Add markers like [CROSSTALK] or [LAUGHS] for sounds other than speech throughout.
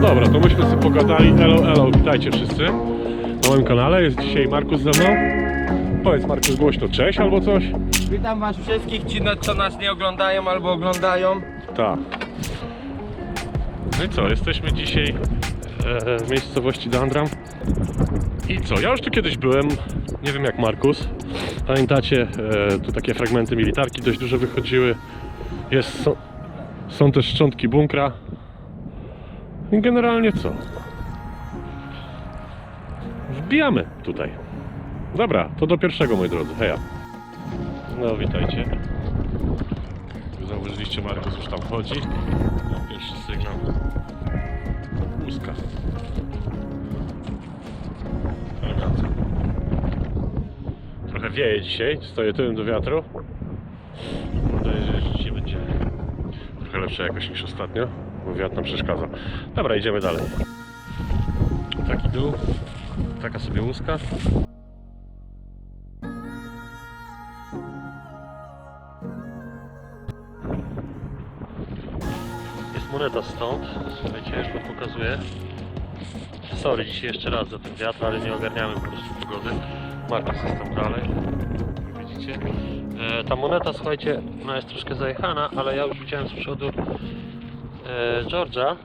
dobra, to myśmy sobie pogadali. Elo, elo, witajcie wszyscy na moim kanale. Jest dzisiaj Markus ze mną. Powiedz Markus głośno cześć albo coś. Witam was wszystkich, ci no, co nas nie oglądają albo oglądają. Tak. No i co, jesteśmy dzisiaj e, w miejscowości Dandram. I co, ja już tu kiedyś byłem, nie wiem jak Markus. Pamiętacie, e, tu takie fragmenty militarki dość duże wychodziły. Jest, są, są też szczątki bunkra. I generalnie co? Wbijamy tutaj. Dobra, to do pierwszego moi drodzy, heja. No witajcie. Jak Zauważyliście, Markus już tam chodzi. Pierwszy sygnał. Łuska. Trochę wieje dzisiaj, stoję tyłem do wiatru. Mam nadzieję, że dzisiaj będzie trochę lepsza jakoś niż ostatnio, wiatr nam przeszkadza. Dobra, idziemy dalej. Taki dół, taka sobie łuska. Jest moneta stąd, słuchajcie, już wam pokazuję. Sorry dzisiaj jeszcze raz za ten wiatr, ale nie ogarniamy po prostu pogody. Jest tam dalej, widzicie. E, ta moneta, słuchajcie, ona jest troszkę zajechana, ale ja już widziałem z przodu e, George'a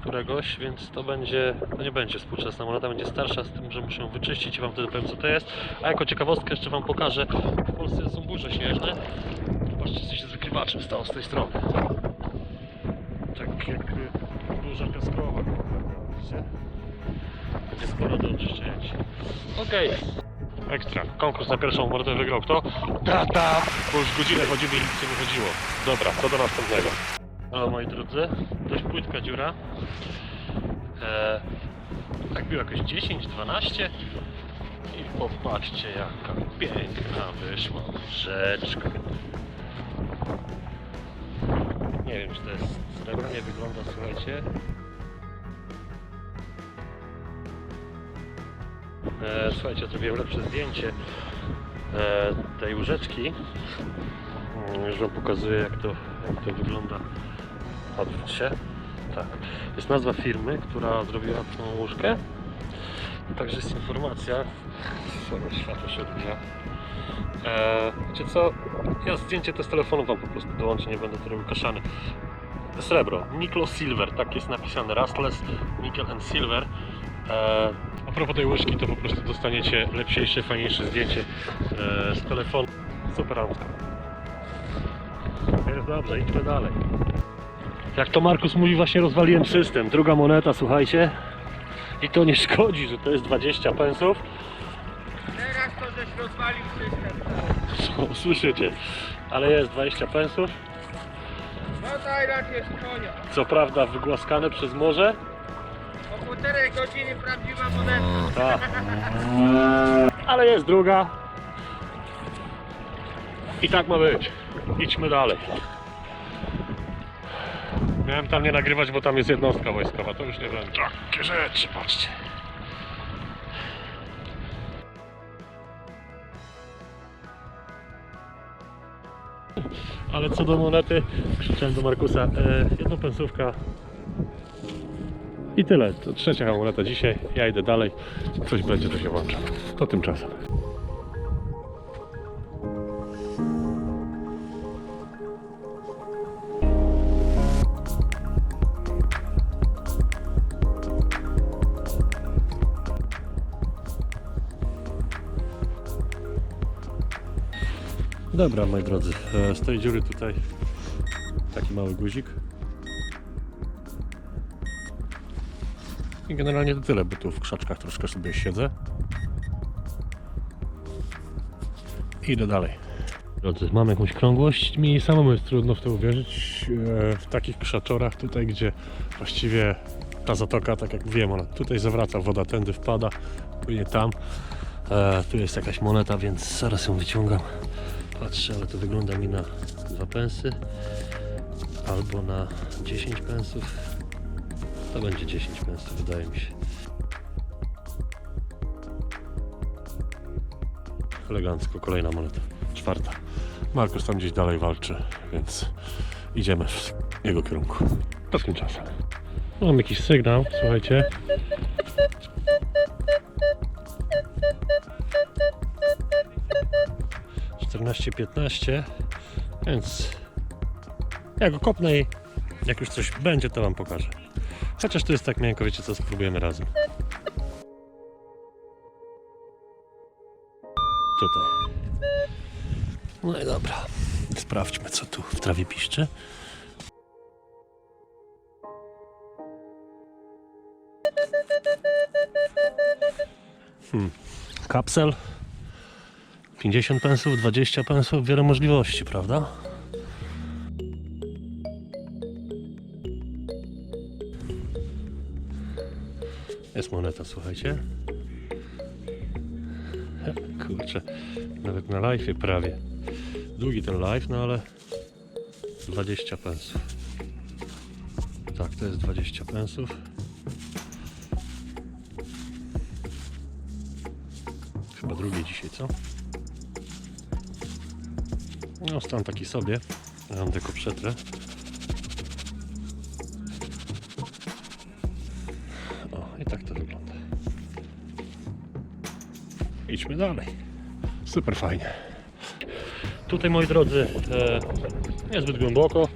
któregoś, więc to będzie, to nie będzie współczesna moneta, będzie starsza z tym, że muszę ją wyczyścić i wam wtedy powiem co to jest. A jako ciekawostkę jeszcze wam pokażę, w Polsce są burze śnieżne. Zobaczcie, co się z wykrywaczem stało z tej strony. Tak jak y, burza piaskowa. Będzie sporo do oczyszczenia. Okej. Ekstra. Konkurs na pierwszą monetę wygrał kto? Tata! Bo już godzinę chodzimy i nic nie wychodziło. Dobra, to do następnego. Halo moi drodzy, dość płytka dziura. Eee, tak było jakoś 10, 12 i popatrzcie jaka piękna wyszła rzeczka. Nie wiem czy to jest srebrnie wygląda, słuchajcie. E, słuchajcie, zrobiłem lepsze zdjęcie e, tej łóżeczki. Mm, Już wam pokazuję jak to, jak to wygląda. Odwróć się. Tak. Jest nazwa firmy, która zrobiła tą łóżkę. Także jest informacja. Sorry, światło się odbija. Eee, wiecie co? Ja zdjęcie to z telefonu wam po prostu dołączę, nie będę to robił kaszany. Srebro, Nickel Silver, tak jest napisane, Rustless Nickel and Silver. Eee, a propos tej łyżki, to po prostu dostaniecie lepsze, fajniejsze zdjęcie eee, z telefonu. Super Antka. Jest dobrze, idźmy dalej. Jak to Markus mówi, właśnie rozwaliłem system. Druga moneta, słuchajcie. I to nie szkodzi, że to jest 20 pensów. Teraz to żeś rozwalił system. Słyszycie? Ale jest 20 pensów. No Tajland jest konia. Co prawda wygłaskane przez morze. O półtorej godziny prawdziwa moneta. Tak. Ale jest druga. I tak ma być. Idźmy dalej. Miałem tam nie nagrywać, bo tam jest jednostka wojskowa. To już nie będzie. Takie rzeczy, patrzcie. Ale co do monety, krzyczałem do Markusa, e, jedna pensówka i tyle. To trzecia moneta dzisiaj. Ja idę dalej. Coś będzie, to się włącza. To tymczasem. Dobra, moi drodzy, e, z tej dziury tutaj taki mały guzik. I generalnie to tyle, bo tu w krzaczkach troszkę sobie siedzę. I Idę dalej. Drodzy, mam jakąś krągłość. Mi samemu jest trudno w to uwierzyć. E, W takich krzaczorach tutaj, gdzie właściwie ta zatoka, tak jak wiem, ona tutaj zawraca, woda tędy wpada, płynie tam. E, Tu jest jakaś moneta, więc zaraz ją wyciągam. Patrzę, ale to wygląda mi na dwa pensy albo na 10 pensów. To będzie 10 pensów, wydaje mi się. Elegancko, kolejna moneta. Czwarta. Markus tam gdzieś dalej walczy, więc idziemy w jego kierunku. To tymczasem. Mam jakiś sygnał, słuchajcie. Czternaście, piętnaście, więc jak go kopnę i jak już coś będzie, to wam pokażę. Chociaż to jest tak miękko, wiecie co, spróbujemy razem. Tutaj. No i dobra. Sprawdźmy, co tu w trawie piszczy. Hmm. Kapsel. 50 pensów, 20 pensów, wiele możliwości, prawda? Jest moneta, słuchajcie. Kurczę, nawet na live prawie. Długi ten live, no ale 20 pensów. Tak, to jest 20 pensów. Chyba drugie dzisiaj, co? No, stan taki sobie. Mam tylko przetrę. O, i tak to wygląda. Idźmy dalej. Super fajnie. Tutaj, moi drodzy, e, niezbyt głęboko.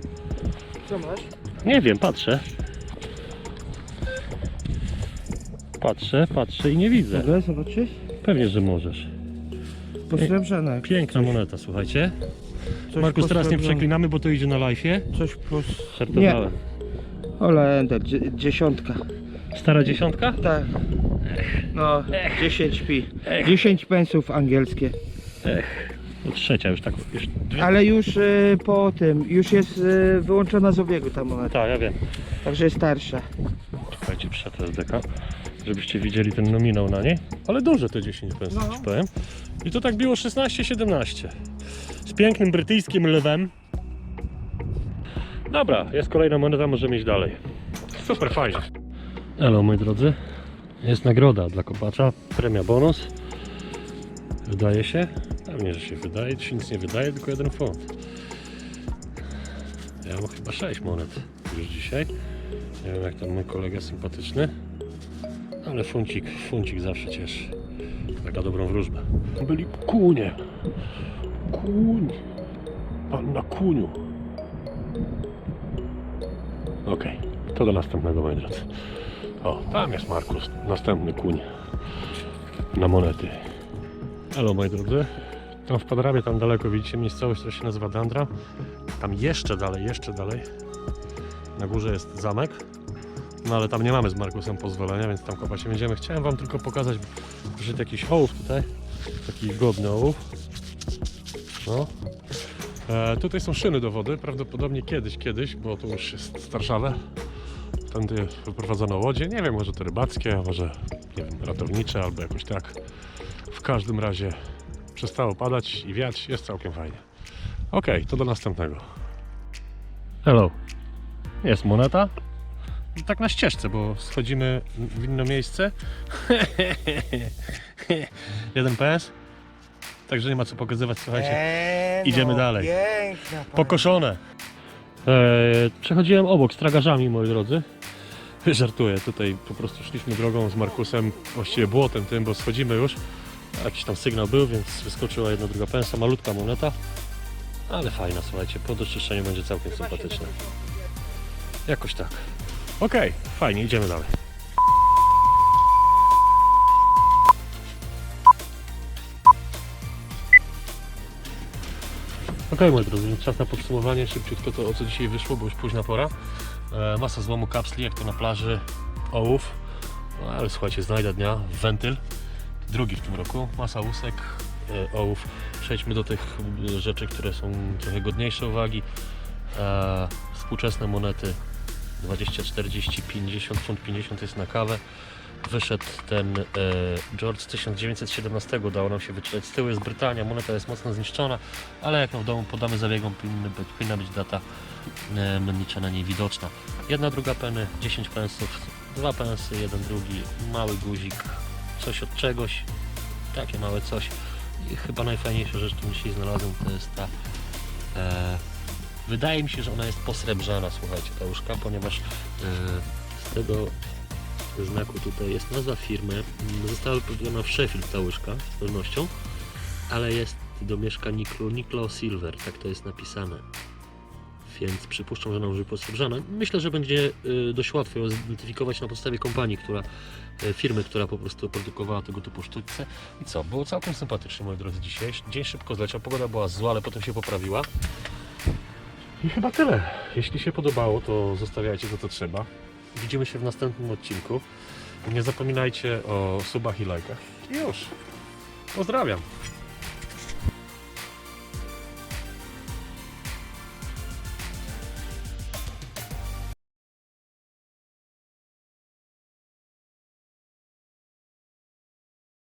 Co masz? Nie wiem, patrzę. Patrzę, patrzę i nie widzę. Mogę zobaczyć? Pewnie, że możesz. Posrebrzane. Piękna moneta, słuchajcie. Coś Markus, teraz nie przeklinamy, bo to idzie na live'ie. Coś plus... Żartowałem. Olender, dzie- dziesiątka. Stara dziesiątka? Tak. No, 10 pi. Ech. 10 pensów angielskie. No, trzecia już tak. Już dwie... Ale już y, po tym, już jest y, wyłączona z obiegu ta moneta. Tak, ja wiem. Także jest starsza. Czekajcie, przetrę z deka, żebyście widzieli ten nominał na niej. Ale duże te 10 pensów, No. ci powiem. I to tak było 16-17. Z pięknym brytyjskim lwem. Dobra, jest kolejna moneta, możemy iść dalej. Super fajnie. Elo, moi drodzy. Jest nagroda dla kopacza, premia bonus. Wydaje się? Pewnie, że się wydaje. Się nic nie wydaje, tylko jeden font. Ja mam chyba 6 monet już dzisiaj. Nie wiem jak tam mój kolega sympatyczny. Ale funcik, funcik zawsze cieszy. Tak na dobrą wróżbę. Byli kunie. Kuń. Pan na kuniu. Okej, to do następnego moi drodzy. O, tam jest Markus, następny kuń. Na monety. Halo moi drodzy. Tam w Padrabie, tam daleko widzicie miejscowość, która się nazywa Dandra. Tam jeszcze dalej, jeszcze dalej. Na górze jest zamek. No ale tam nie mamy z Markusem pozwolenia, więc tam kopać nie będziemy. Chciałem wam tylko pokazać, że jest jakiś ołów tutaj. Taki godny ołów. No. E, tutaj są szyny do wody. Prawdopodobnie kiedyś, kiedyś, bo to już jest starszawe. Tędy wyprowadzono łodzie. Nie wiem, może to rybackie, może nie wiem, ratownicze albo jakoś tak. W każdym razie przestało padać i wiać. Jest całkiem fajnie. Okej, to do następnego. Hello. Jest moneta. Tak na ścieżce, bo schodzimy w inne miejsce. [LAUGHS] Jeden PS. Także nie ma co pokazywać, słuchajcie. Eee, Idziemy no, dalej. Piękna. Pokoszone. Eee, przechodziłem obok z tragarzami, moi drodzy. [LAUGHS] Żartuję, tutaj po prostu szliśmy drogą z Markusem, właściwie błotem tym, bo schodzimy już. Jakiś tam sygnał był, więc wyskoczyła jedna druga pensa, malutka moneta. Ale fajna, słuchajcie, po doczyszczeniu będzie całkiem sympatyczna. Jakoś tak. Okej, fajnie, idziemy dalej. Okej, moi drodzy, więc czas na podsumowanie. Szybciutko to, o co dzisiaj wyszło, bo już późna pora. E, masa złomu kapsli, jak to na plaży, ołów. No, ale słuchajcie, znajdę dnia, wentyl. Drugi w tym roku, masa łusek, e, ołów. Przejdźmy do tych e, rzeczy, które są trochę godniejsze uwagi. E, współczesne monety 20, 40, 50, funt 50 jest na kawę. Wyszedł ten e, George z 1917, udało nam się wyczytać. Z tyłu jest Brytania, moneta jest mocno zniszczona, ale jak w domu podamy zabiegom, powinny być, powinna być data e, mennicza na niej widoczna. Jedna, druga peny, 10 pensów, dwa pensy, jeden, drugi, mały guzik, coś od czegoś, takie małe coś. I chyba najfajniejsza rzecz, którą dzisiaj znalazłem, to jest ta e, Wydaje mi się, że ona jest posrebrzana, słuchajcie, ta łóżka, ponieważ e, tego znaku tutaj jest nazwa firmy. Mm, Została wyprodukowana w Sheffield ta łyżka z pewnością, ale jest do Niklu, Niklo Silver, tak to jest napisane. Więc przypuszczam, że być posrebrzana. Myślę, że będzie y, dość łatwo ją zidentyfikować na podstawie kompanii, która, y, firmy, która po prostu produkowała tego typu sztućce. I co, było całkiem sympatycznie, moi drodzy, dzisiaj. Dzień szybko zleciał, pogoda była zła, ale potem się poprawiła. I chyba tyle. Jeśli się podobało, to zostawiajcie to, co trzeba. Widzimy się w następnym odcinku. Nie zapominajcie o subach i lajkach. I już. Pozdrawiam.